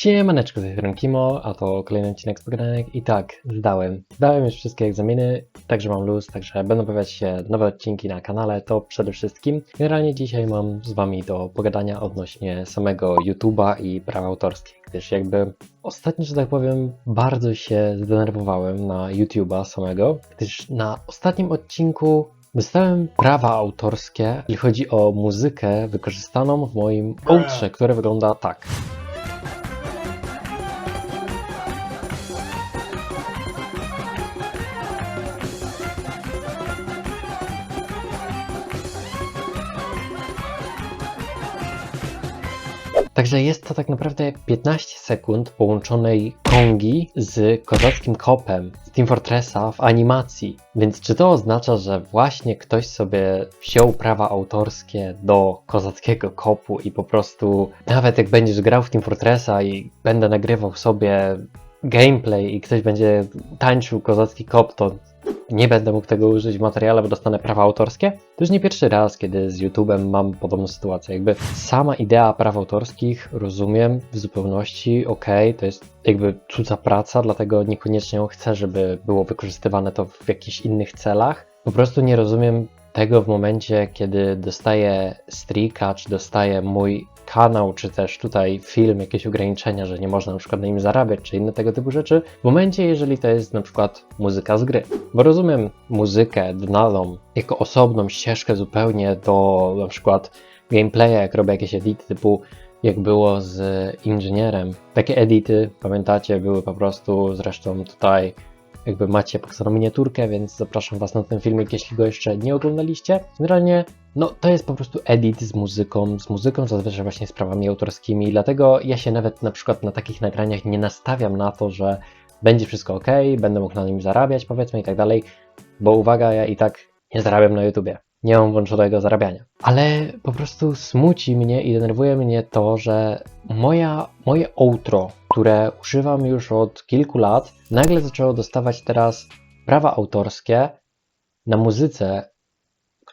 Siemaneczko, z tej strony Kimo, a to kolejny odcinek z Pogadanek i tak, zdałem. Zdałem już wszystkie egzaminy, także mam luz, także będą pojawiać się nowe odcinki na kanale, to przede wszystkim. Generalnie dzisiaj mam z wami do pogadania odnośnie samego YouTube'a i praw autorskich, gdyż jakby ostatnio, że tak powiem, bardzo się zdenerwowałem na YouTube'a samego, gdyż na ostatnim odcinku Dostałem prawa autorskie, jeśli chodzi o muzykę wykorzystaną w moim outrze, które wygląda tak. Także jest to tak naprawdę 15 sekund połączonej kongi z kozackim kopem z Team Fortressa w animacji. Więc czy to oznacza, że właśnie ktoś sobie wziął prawa autorskie do kozackiego kopu i po prostu nawet jak będziesz grał w Team Fortressa i będę nagrywał sobie gameplay i ktoś będzie tańczył kozacki kop, to nie będę mógł tego użyć w materiale, bo dostanę prawa autorskie. To już nie pierwszy raz, kiedy z YouTube'em mam podobną sytuację. Jakby sama idea praw autorskich rozumiem w zupełności, ok, to jest jakby cudza praca, dlatego niekoniecznie chcę, żeby było wykorzystywane to w jakichś innych celach. Po prostu nie rozumiem tego w momencie, kiedy dostaję streaka, czy dostaję mój kanał, czy też tutaj film, jakieś ograniczenia, że nie można na przykład na nim zarabiać, czy inne tego typu rzeczy, w momencie, jeżeli to jest na przykład muzyka z gry. Bo rozumiem muzykę dodaną jako osobną ścieżkę zupełnie do na przykład gameplaya, jak robię jakieś edity typu jak było z inżynierem. Takie edity, pamiętacie, były po prostu zresztą tutaj jakby macie pokazaną miniaturkę, więc zapraszam Was na ten filmik, jeśli go jeszcze nie oglądaliście. Generalnie, no to jest po prostu edit z muzyką, z muzyką zazwyczaj właśnie z prawami autorskimi, dlatego ja się nawet na przykład na takich nagraniach nie nastawiam na to, że będzie wszystko ok, będę mógł na nim zarabiać, powiedzmy i tak dalej, bo uwaga, ja i tak nie zarabiam na YouTubie. Nie mam włączonego zarabiania. Ale po prostu smuci mnie i denerwuje mnie to, że moja, moje outro, które używam już od kilku lat, nagle zaczęło dostawać teraz prawa autorskie na muzyce,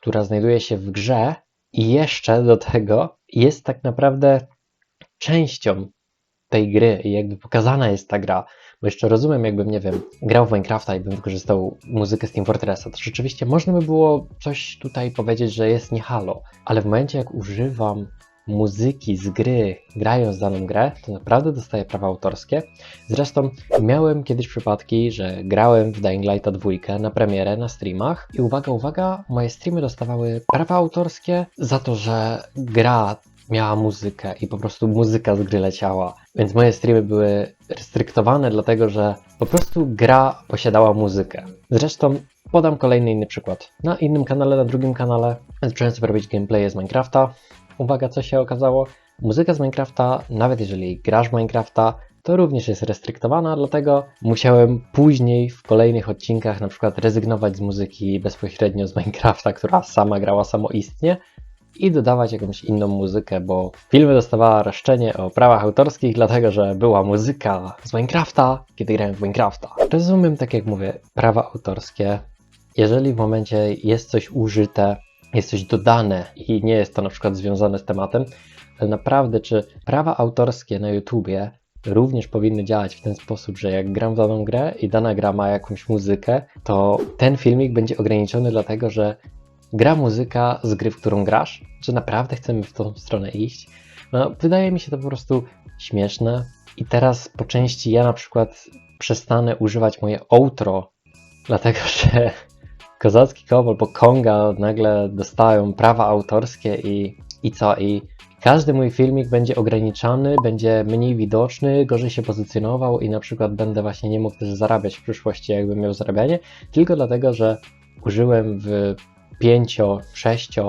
która znajduje się w grze i jeszcze do tego jest tak naprawdę częścią tej gry i jakby pokazana jest ta gra. Bo jeszcze rozumiem, jakbym, nie wiem, grał w Minecrafta i bym wykorzystał muzykę z Team Fortressa, to rzeczywiście można by było coś tutaj powiedzieć, że jest nie halo, ale w momencie jak używam muzyki z gry, grając daną grę, to naprawdę dostaję prawa autorskie. Zresztą miałem kiedyś przypadki, że grałem w Dying Light 2 na premierę, na streamach i uwaga, uwaga, moje streamy dostawały prawa autorskie za to, że gra miała muzykę i po prostu muzyka z gry leciała. Więc moje streamy były restryktowane, dlatego że po prostu gra posiadała muzykę. Zresztą podam kolejny inny przykład. Na innym kanale, na drugim kanale zacząłem sobie robić gameplaye z Minecrafta. Uwaga, co się okazało? Muzyka z Minecrafta, nawet jeżeli grasz Minecrafta, to również jest restryktowana, dlatego musiałem później w kolejnych odcinkach na przykład rezygnować z muzyki bezpośrednio z Minecrafta, która sama grała samoistnie, i dodawać jakąś inną muzykę, bo filmy dostawała roszczenie o prawach autorskich, dlatego że była muzyka z Minecrafta, kiedy grałem w Minecrafta. Rozumiem, tak jak mówię, prawa autorskie. Jeżeli w momencie jest coś użyte, jest coś dodane i nie jest to na przykład związane z tematem, ale naprawdę, czy prawa autorskie na YouTubie również powinny działać w ten sposób, że jak gram w daną grę i dana gra ma jakąś muzykę, to ten filmik będzie ograniczony dlatego, że gra muzyka z gry, w którą grasz? Czy naprawdę chcemy w tą stronę iść? No, wydaje mi się to po prostu śmieszne. I teraz po części ja na przykład przestanę używać moje outro, dlatego że Kozacki Kowal albo Konga nagle dostają prawa autorskie i, i co? I każdy mój filmik będzie ograniczany, będzie mniej widoczny, gorzej się pozycjonował i na przykład będę właśnie nie mógł też zarabiać w przyszłości, jakbym miał zarabianie, tylko dlatego, że użyłem w 5, 6,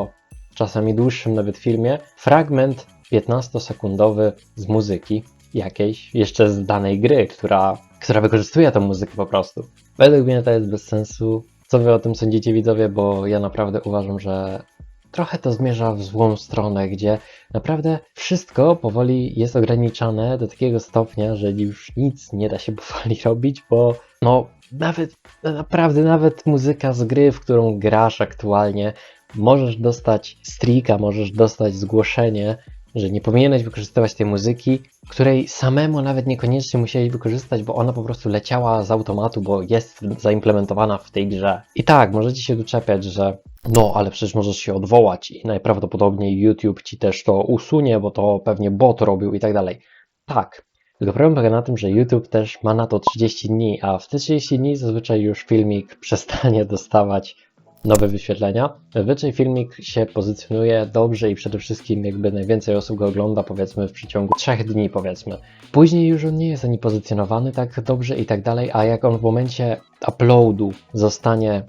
czasami dłuższym nawet filmie, fragment 15-sekundowy z muzyki jakiejś, jeszcze z danej gry, która, która wykorzystuje tę muzykę po prostu. Według mnie to jest bez sensu. Co wy o tym sądzicie widzowie, bo ja naprawdę uważam, że trochę to zmierza w złą stronę, gdzie naprawdę wszystko powoli jest ograniczane do takiego stopnia, że już nic nie da się powoli robić, bo no nawet, naprawdę nawet muzyka z gry, w którą grasz aktualnie, możesz dostać streaka, możesz dostać zgłoszenie że nie powinieneś wykorzystywać tej muzyki, której samemu nawet niekoniecznie musieli wykorzystać, bo ona po prostu leciała z automatu, bo jest zaimplementowana w tej grze. I tak, możecie się doczepiać, że no, ale przecież możesz się odwołać i najprawdopodobniej YouTube ci też to usunie, bo to pewnie bot robił i tak dalej. Tak, tylko problem polega na tym, że YouTube też ma na to 30 dni, a w te 30 dni zazwyczaj już filmik przestanie dostawać nowe wyświetlenia. Zazwyczaj filmik się pozycjonuje dobrze i przede wszystkim jakby najwięcej osób go ogląda powiedzmy w przeciągu 3 dni powiedzmy. Później już on nie jest ani pozycjonowany tak dobrze i tak dalej, a jak on w momencie uploadu zostanie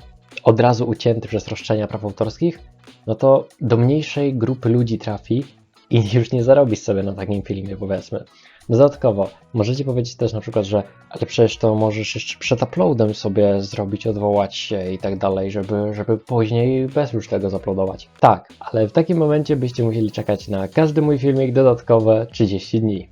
od razu ucięty przez roszczenia praw autorskich, no to do mniejszej grupy ludzi trafi i już nie zarobisz sobie na takim filmie powiedzmy. Dodatkowo, możecie powiedzieć też na przykład, że ale przecież to możesz jeszcze przed uploadem sobie zrobić, odwołać się i tak dalej, żeby, żeby później bez już tego zaploadować. Tak, ale w takim momencie byście musieli czekać na każdy mój filmik dodatkowe 30 dni.